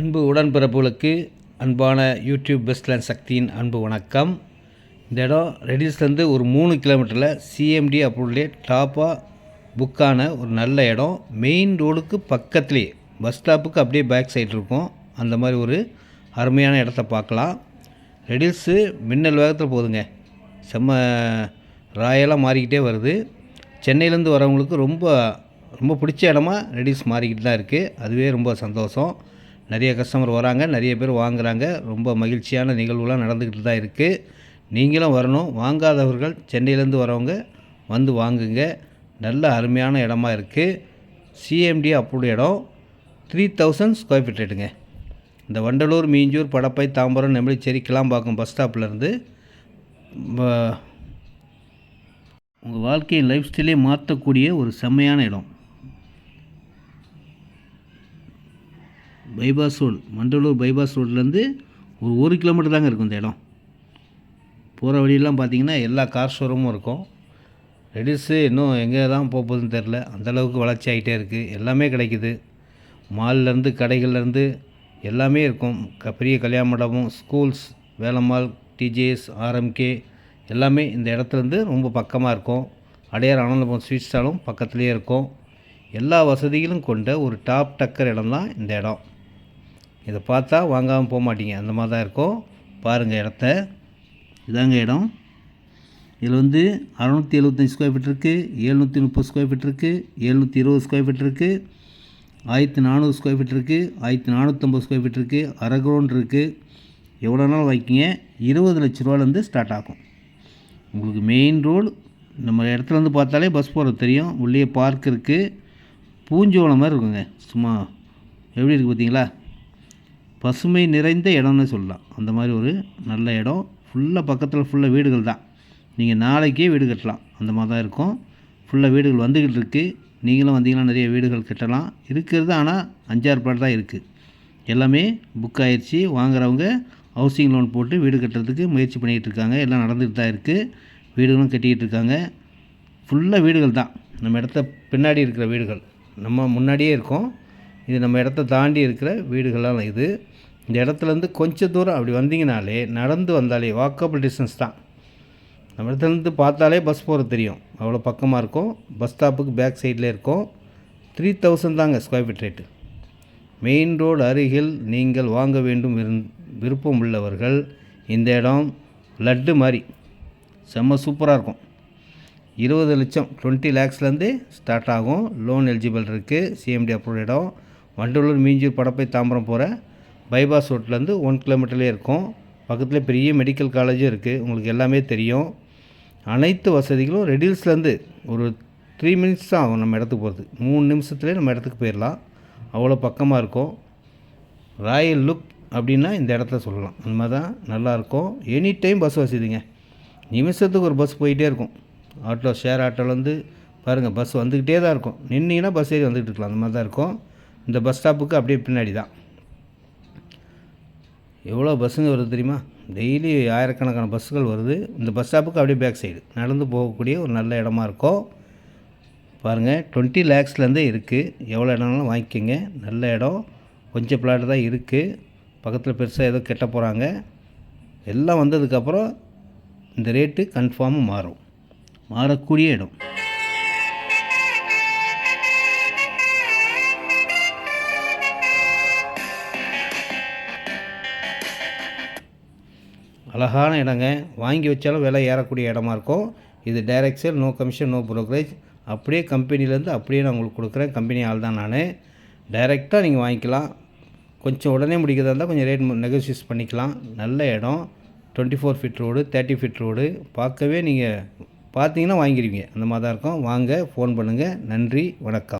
அன்பு உடன்பிறப்புகளுக்கு அன்பான யூடியூப் பெஸ்ட்லேண்ட் சக்தியின் அன்பு வணக்கம். இந்த இடம் ரெடில்ஸ்லேருந்து ஒரு மூணு கிலோமீட்டரில் சிஎம்டி அப்ரூவ்லே டாப்பாக புக்கான ஒரு நல்ல இடம். மெயின் ரோடுக்கு பக்கத்துலேயே பஸ் ஸ்டாப்புக்கு அப்படியே பேக் சைடு இருக்கும். அந்த மாதிரி ஒரு அருமையான இடத்த பார்க்கலாம். ரெடில்ஸு மின்னல் வேகத்தில் போதுங்க செம்ம ராயலாக மாறிக்கிட்டே வருது. சென்னையிலேருந்து வரவங்களுக்கு ரொம்ப ரொம்ப பிடிச்ச இடமா ரெடில்ஸ் மாறிக்கிட்டு தான் இருக்குது அதுவே ரொம்ப சந்தோஷம். நிறைய கஸ்டமர் வராங்க நிறைய பேர் வாங்குறாங்க. ரொம்ப மகிழ்ச்சியான நிகழ்வுலாம் நடந்துக்கிட்டு தான் இருக்குது நீங்களும் வரணும். வாங்காதவர்கள் சென்னையிலேருந்து வரவங்க வந்து வாங்குங்க. நல்ல அருமையான இடமா இருக்குது சிஎம்டி அப்ரூவ்டு இடம். த்ரீ தௌசண்ட் ஸ்கொயர் ஃபீட் ரேட்டுங்க இந்த வண்டலூர் மீஞ்சூர் படப்பை தாம்பரம் நெம்பளிச்சேரி கிளாம்பாக்கம் பஸ் ஸ்டாப்லேருந்து உங்கள் வாழ்க்கையின் லைஃப் ஸ்டைலே மாற்றக்கூடிய ஒரு செம்மையான இடம். பைபாஸ் ரோடு மண்டலூர் பைபாஸ் ரோட்லேருந்து ஒரு ஒரு கிலோமீட்டர் தாங்க இருக்கும் இந்த இடம். போகிற வழியெல்லாம் பார்த்தீங்கன்னா எல்லா கார் ஷோரூமும் இருக்கும். ரெடிஸு இன்னும் எங்கே தான் போக போகுதுன்னு தெரில அந்தளவுக்கு வளர்ச்சி ஆகிட்டே இருக்குது எல்லாமே கிடைக்குது. மால்லேருந்து கடைகள்லேருந்து எல்லாமே இருக்கும். க பெரிய கல்யாண மண்டபம் ஸ்கூல்ஸ் வேலம்மாள் டிஜேஎஸ் ஆர்எம்கே எல்லாமே இந்த இடத்துலேருந்து ரொம்ப பக்கமாக இருக்கும். அடையார் ஆனந்தபுரம் ஸ்வீட் ஸ்டாலும் பக்கத்துலேயே இருக்கும். எல்லா வசதிகளும் கொண்ட ஒரு டாப் டக்கர் இடம் தான் இந்த இடம். இதை பார்த்தா வாங்காமல் போக மாட்டீங்க. அந்த மாதிரி தான் இருக்கும். பாருங்கள் இடத்த. இதாங்க இடம். இதில் வந்து அறநூற்றி எழுபத்தஞ்சி ஸ்கொயர் ஃபீட் இருக்குது ஏழ்நூற்றி முப்பது ஸ்கொயர் ஃபீட் இருக்குது ஏழ்நூற்றி இருபது ஸ்கொயர் ஃபீட் இருக்குது ஆயிரத்தி நானூறு ஸ்கொயர் ஃபீட் இருக்குது ஆயிரத்தி நானூற்றம்பது ஸ்கொயர் ஃபீட் இருக்குது அரை கிரவுண்ட் இருக்குது எவ்வளோ நாள் வைக்கிங்க இருபது லட்ச ரூபாலேருந்து ஸ்டார்ட் ஆகும். உங்களுக்கு மெயின் ரோடு நம்ம இடத்துல வந்து பார்த்தாலே பஸ் போகிறது தெரியும். உள்ளே பார்க் இருக்குது பூஞ்சோளம் மாதிரி இருக்குங்க. சும்மா எப்படி இருக்குது பார்த்தீங்களா? பசுமை நிறைந்த இடம்னு சொல்லலாம். அந்த மாதிரி ஒரு நல்ல இடம். ஃபுல்லாக பக்கத்தில் ஃபுல்லாக வீடுகள் தான். நீங்கள் நாளைக்கே வீடு கட்டலாம். அந்த மாதிரி தான் இருக்கும். ஃபுல்லாக வீடுகள் வந்துக்கிட்டு இருக்குது நீங்களும் வந்தீங்கன்னா நிறைய வீடுகள் கட்டலாம். இருக்கிறது ஆனால் அஞ்சாறு பாடு தான் இருக்குது எல்லாமே புக் ஆயிடுச்சு வாங்குறவங்க ஹவுசிங் லோன் போட்டு வீடு கட்டுறதுக்கு முயற்சி பண்ணிகிட்டு இருக்காங்க. எல்லாம் நடந்துகிட்டு தான் இருக்குது வீடுகளும் கட்டிக்கிட்டு இருக்காங்க. ஃபுல்லாக வீடுகள் தான். நம்ம இடத்த பின்னாடி இருக்கிற வீடுகள். நம்ம முன்னாடியே இருக்கோம். இது நம்ம இடத்த தாண்டி இருக்கிற வீடுகள்லாம் இது. இந்த இடத்துலேருந்து கொஞ்சம் தூரம் அப்படி வந்தீங்கனாலே நடந்து வந்தாலே வாக்கபிள் டிஸ்டன்ஸ் தான். நம்ம இடத்துலேருந்து பார்த்தாலே பஸ் போகிறது தெரியும். அவ்வளோ பக்கமாக இருக்கும். பஸ் ஸ்டாப்புக்கு பேக் சைடில் இருக்கும். த்ரீ தௌசண்ட் தாங்க square feet rate main road அருகில் நீங்கள் வாங்க வேண்டும் விருப்பம் உள்ளவர்கள் இந்த இடம் லட்டு மாதிரி. செம்ம சூப்பராக இருக்கும். இருபது லட்சம் டுவெண்ட்டி லேக்ஸ்லேருந்து ஸ்டார்ட் ஆகும். லோன் எலிஜிபிள் இருக்குது சிஎம்டி அப்ரூவ் இடம். வண்டலூர் மீஞ்சூர் படப்பை தாம்பரம் போகிற பைபாஸ் ரோட்லேருந்து ஒன் கிலோமீட்டர்லேயே இருக்கும். பக்கத்தில் பெரிய மெடிக்கல் காலேஜும் இருக்குது உங்களுக்கு எல்லாமே தெரியும். அனைத்து வசதிகளும் ரெடில்ஸ்லேருந்து ஒரு த்ரீ மினிட்ஸ் தான் ஆகும் நம்ம இடத்துக்கு போகிறது மூணு நிமிஷத்துலேயே நம்ம இடத்துக்கு போயிடலாம் அவ்வளோ பக்கமாக இருக்கும். ராயல் லுக் அப்படின்னா இந்த இடத்துல சொல்லலாம். அந்த மாதிரி தான் நல்லாயிருக்கும் எனி டைம் பஸ் வசதிங்க. நிமிஷத்துக்கு ஒரு பஸ் போயிட்டே இருக்கும். ஆட்டோ ஷேர் ஆட்டோலேருந்து பாருங்கள் பஸ் வந்துக்கிட்டே தான் இருக்கும். நின்னீங்கன்னா பஸ் ஏறி வந்துக்கிட்டு இருக்கலாம். அந்த மாதிரி தான் இருக்கும். இந்த பஸ் ஸ்டாப்புக்கு அப்படியே பின்னாடி தான். எவ்வளோ பஸ்ஸுங்க வருது தெரியுமா? டெய்லி ஆயிரக்கணக்கான பஸ்ஸுகள் வருது. இந்த பஸ் ஸ்டாப்புக்கு அப்படியே பேக் சைடு. நடந்து போகக்கூடிய ஒரு நல்ல இடமா இருக்கும் பாருங்கள் டுவெண்ட்டி லேக்ஸ்லேருந்தே இருக்குது எவ்வளோ இடம்னாலும் வாங்கிக்கோங்க. நல்ல இடம். கொஞ்சம் பிளாட் தான் இருக்குது பக்கத்தில் பெருசாக ஏதோ கெட்ட போகிறாங்க எல்லாம் வந்ததுக்கப்புறம் இந்த ரேட்டு கன்ஃபார்மாக மாறும். மாறக்கூடிய இடம். அழகான இடங்க. வாங்கி வச்சாலும் விலை ஏறக்கூடிய இடமா இருக்கும். இது direct sale no commission no brokerage அப்படியே கம்பெனிலேருந்து அப்படியே நான் உங்களுக்கு கொடுக்குறேன். கம்பெனி ஆள் தான் நான். டைரெக்டாக நீங்கள் வாங்கிக்கலாம். கொஞ்சம் உடனே முடிக்கிறதா இருந்தால் கொஞ்சம் ரேட் நெகோசியேட் பண்ணிக்கலாம். நல்ல இடம். Twenty four feet road thirty feet road பார்க்கவே நீங்கள் பார்த்தீங்கன்னா வாங்கிடுவீங்க அந்த மாதிரி தான் இருக்கும். வாங்க ஃபோன் பண்ணுங்கள் நன்றி வணக்கம்.